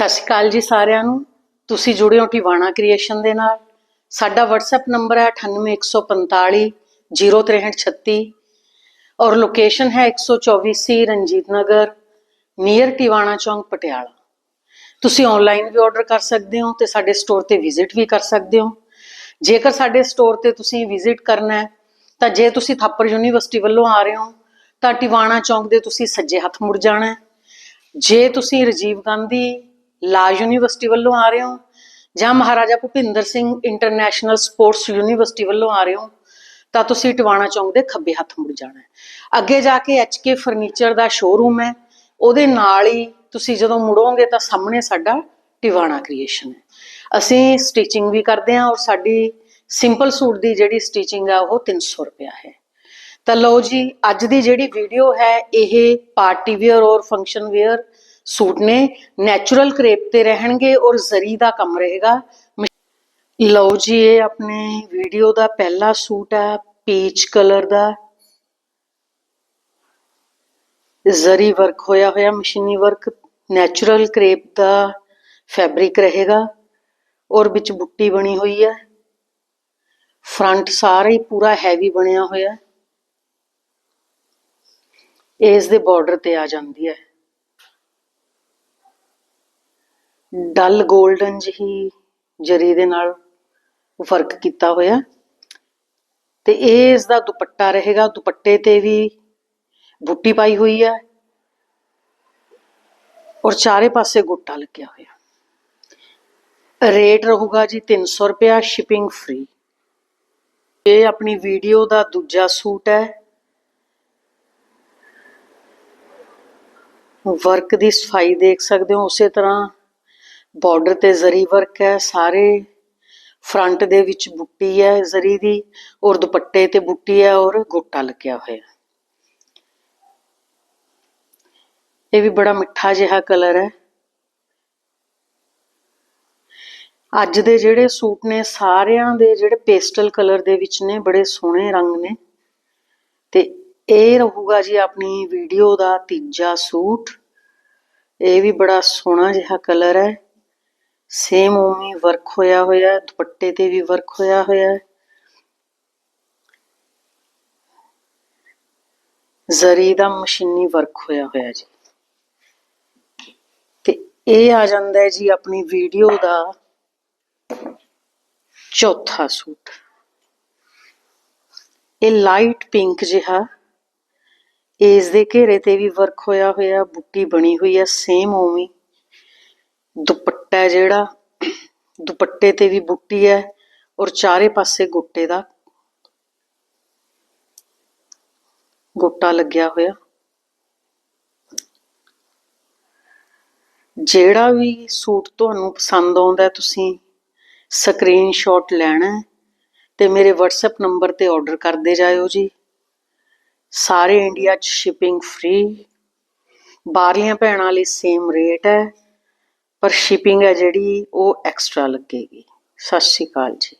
ਸਤਿ ਸ਼੍ਰੀ ਅਕਾਲ ਜੀ ਸਾਰਿਆਂ ਨੂੰ। ਤੁਸੀਂ ਜੁੜੇ ਹੋ ਟਿਵਾਣਾ ਕ੍ਰੀਏਸ਼ਨ ਦੇ ਨਾਲ। ਸਾਡਾ WhatsApp ਨੰਬਰ ਹੈ 98145 06336 ਔਰ ਲੋਕੇਸ਼ਨ ਹੈ 124 ਸੀ ਰਣਜੀਤ ਨਗਰ ਨੀਅਰ ਟਿਵਾਣਾ ਚੌਂਕ, ਪਟਿਆਲਾ। ਤੁਸੀਂ ਆਨਲਾਈਨ ਵੀ ਆਰਡਰ ਕਰ ਸਕਦੇ ਹੋ ਤੇ ਸਾਡੇ ਸਟੋਰ ਤੇ ਵਿਜ਼ਿਟ ਵੀ ਕਰ ਸਕਦੇ ਹੋ। ਜੇਕਰ ਸਾਡੇ ਸਟੋਰ ਤੇ ਤੁਸੀਂ ਵਿਜ਼ਿਟ ਕਰਨਾ ਹੈ, ਤਾਂ ਜੇ ਤੁਸੀਂ ਥਾਪਰ ਯੂਨੀਵਰਸਿਟੀ ਵੱਲੋਂ ਆ ਰਹੇ ਹੋ, ਤਾਂ ਟਿਵਾਣਾ ਚੌਂਕ ਦੇ ਤੁਸੀਂ ਸੱਜੇ ਹੱਥ ਮੁੜ ਜਾਣਾ ਜੇ ਤੁਸੀਂ ਰਾਜੀਵ ਗਾਂਧੀ ਲਾ ਯੂਨੀਵਰਸਿਟੀ ਵੱਲੋਂ ਆ ਰਹੇ ਹੋ? ਜਾਂ Maharaja Bhupinder Singh international sports university ਵੱਲੋਂ ਆ ਰਹੇ ਹੋ? ਤਾਂ ਤੁਸੀਂ ਟਿਵਾਣਾ ਚੌਂਕ ਦੇ ਖੱਬੇ ਹੱਥ ਮੁੜ ਜਾਣਾ ਹੈ। ਅੱਗੇ ਜਾ ਕੇ ਐਚਕੇ ਫਰਨੀਚਰ ਦਾ ਸ਼ੋਰੂਮ ਹੈ। ਉਹਦੇ ਨਾਲ ਹੀ ਤੁਸੀਂ ਜਦੋਂ ਮੁੜੋਗੇ ਤਾਂ ਸਾਹਮਣੇ ਸਾਡਾ ਟਿਵਾਣਾ ਕ੍ਰੀਏਸ਼ਨ ਹੈ। ਅਸੀਂ ਸਟਿਚਿੰਗ ਵੀ ਕਰਦੇ ਹਾਂ ਔਰ ਸਾਡੀ ਸਿੰਪਲ ਸੂਟ ਦੀ ਜਿਹੜੀ ਸਟਿਚਿੰਗ ਆ ਉਹ 300 ਰੁਪਿਆ ਹੈ। ਤਾਂ ਲਓ ਜੀ, ਅੱਜ ਦੀ ਜਿਹੜੀ ਵੀਡੀਓ ਹੈ, ਇਹ ਪਾਰਟੀ ਵੇਅਰ ਔਰ ਫੰਕਸ਼ਨ ਵੇਅਰ ਸੂਟ ਨੇ ਨੈਚੁਰਲ ਕਰੇਪ ਤੇ ਰਹਿਣਗੇ ਔਰ ਜ਼ਰੀ ਦਾ ਕੰਮ ਰਹੇਗਾ। ਮਸ਼- ਲਓ ਜੀ, ਇਹ ਆਪਣੇ ਵੀਡੀਓ ਦਾ ਪਹਿਲਾ ਸੂਟ ਹੈ ਪੀਚ ਕਲਰ ਦਾ। ਜ਼ਰੀ ਵਰਕ ਹੋਇਆ ਹੋਇਆ, ਮਸ਼ੀਨੀ ਵਰਕ ਨੈਚੁਰਲ ਕਰੇਪ ਦਾ ਫੈਬਰਿਕ ਰਹੇਗਾ ਔਰ ਵਿੱਚ ਬੁੱਟੀ ਬਣੀ ਹੋਈ ਹੈ। ਫਰੰਟ ਸਾਰਾ ਹੀ ਪੂਰਾ ਹੈਵੀ ਬਣਿਆ ਹੋਇਆ। ਹੈ ਇਸ ਦੇ ਬਾਰਡਰ ਤੇ ਆ ਜਾਂਦੀ ਹੈ। ਡਲ 골ਡਨ ਜਿਹੀ ਜਰੀ ਦੇ ਨਾਲ ਵਰਕ ਕੀਤਾ ਹੋਇਆ। ਤੇ ਇਹ ਇਸ ਦਾ ਦੁਪੱਟਾ ਰਹੇਗਾ। ਦੁਪੱਟੇ ਤੇ ਵੀ ਬੁੱਟੀ ਪਾਈ ਹੋਈ ਹੈ ਔਰ ਚਾਰੇ ਪਾਸੇ ਗੋਟਾ ਲੱਗਿਆ ਹੋਇਆ। ਰੇਟ ਰਹੂਗਾ ਜੀ 300 ਰੁਪਿਆ ਸ਼ਿਪਿੰਗ ਫ੍ਰੀ। ਇਹ ਆਪਣੀ ਵੀਡੀਓ ਦਾ ਦੂਜਾ ਸੂਟ ਹੈ। ਵਰਕ ਦੀ ਸਫ਼ਾਈ ਦੇਖ ਸਕਦੇ ਹੋ। ਉਸੇ ਤਰ੍ਹਾਂ ਬਾਰਡਰ ਤੇ ਜ਼ਰੀ ਵਰਕ ਹੈ, ਸਾਰੇ ਫਰੰਟ ਦੇ ਵਿੱਚ ਬੁੱਟੀ ਹੈ, ਜ਼ਰੀ ਦੀ ਔਰ ਦੁਪੱਟੇ ਤੇ ਬੁੱਟੀ ਹੈ ਔਰ ਗੋਟਾ ਲੱਗਿਆ ਹੋਇਆ ਇਹ ਵੀ ਬੜਾ ਮਿੱਠਾ ਜਿਹਾ ਕਲਰ ਹੈ। ਅੱਜ ਦੇ ਜਿਹੜੇ ਸੂਟ ਨੇ, ਸਾਰਿਆਂ ਦੇ ਜਿਹੜੇ ਪੇਸਟਲ ਕਲਰ ਦੇ ਵਿੱਚ ਨੇ, ਬੜੇ ਸੋਹਣੇ ਰੰਗ ਨੇ। ਤੇ ਇਹ ਰਹੂਗਾ ਜੀ ਆਪਣੀ ਵੀਡੀਓ ਦਾ ਤੀਜਾ ਸੂਟ। ਇਹ ਵੀ ਬੜਾ ਸੋਹਣਾ ਜਿਹਾ ਕਲਰ ਹੈ। ਸੇਮ ਉਵੇਂ ਵਰਕ ਹੋਇਆ ਹੋਇਆ ਦੁਪੱਟੇ ਤੇ ਵੀ ਵਰਕ ਹੋਇਆ ਹੋਇਆ ਜ਼ਰੀ ਦਾ ਮਸ਼ੀਨੀ ਵਰਕ ਹੋਇਆ ਹੋਇਆ ਜੀ। ਤੇ ਇਹ ਆ ਜਾਂਦਾ ਹੈ ਜੀ ਆਪਣੀ ਵੀਡੀਓ ਦਾ ਚੌਥਾ ਸੂਟ। ਇਹ ਲਾਈਟ ਪਿੰਕ ਜਿਹਾ। ਇਸ ਦੇ ਘੇਰੇ ਤੇ ਵੀ ਵਰਕ ਹੋਇਆ ਹੋਇਆ ਬੁੱਟੀ ਬਣੀ ਹੋਈ ਹੈ ਸੇਮ ਉਵੇਂ ਦੁਪੱਟਾ ਜਿਹੜਾ ਦੁਪੱਟੇ ਤੇ ਵੀ ਬੁੱਟੀ ਹੈ ਔਰ ਚਾਰੇ ਪਾਸੇ ਗੋਟੇ ਦਾ ਗੋਟਾ ਲੱਗਿਆ ਹੋਇਆ। ਜਿਹੜਾ ਵੀ ਸੂਟ ਤੁਹਾਨੂੰ ਪਸੰਦ ਆਉਂਦਾ ਹੈ, ਤੁਸੀਂ ਸਕਰੀਨਸ਼ਾਟ ਲੈਣਾ ਹੈ ਤੇ ਮੇਰੇ WhatsApp ਨੰਬਰ ਤੇ ਆਰਡਰ ਕਰਦੇ ਜਾਇਓ ਜੀ। ਸਾਰੇ ਇੰਡੀਆ 'ਚ ਸ਼ਿਪਿੰਗ ਫ੍ਰੀ ਬਾਹਰਲੀਆਂ ਭੈਣਾਂ ਲਈ ਸੇਮ ਰੇਟ ਹੈ। ਪਰ ਸ਼ਿਪਿੰਗ ਹੈ ਜਿਹੜੀ ਉਹ ਐਕਸਟਰਾ ਲੱਗੇਗੀ। ਸਤਿ ਸ਼੍ਰੀ ਅਕਾਲ ਜੀ।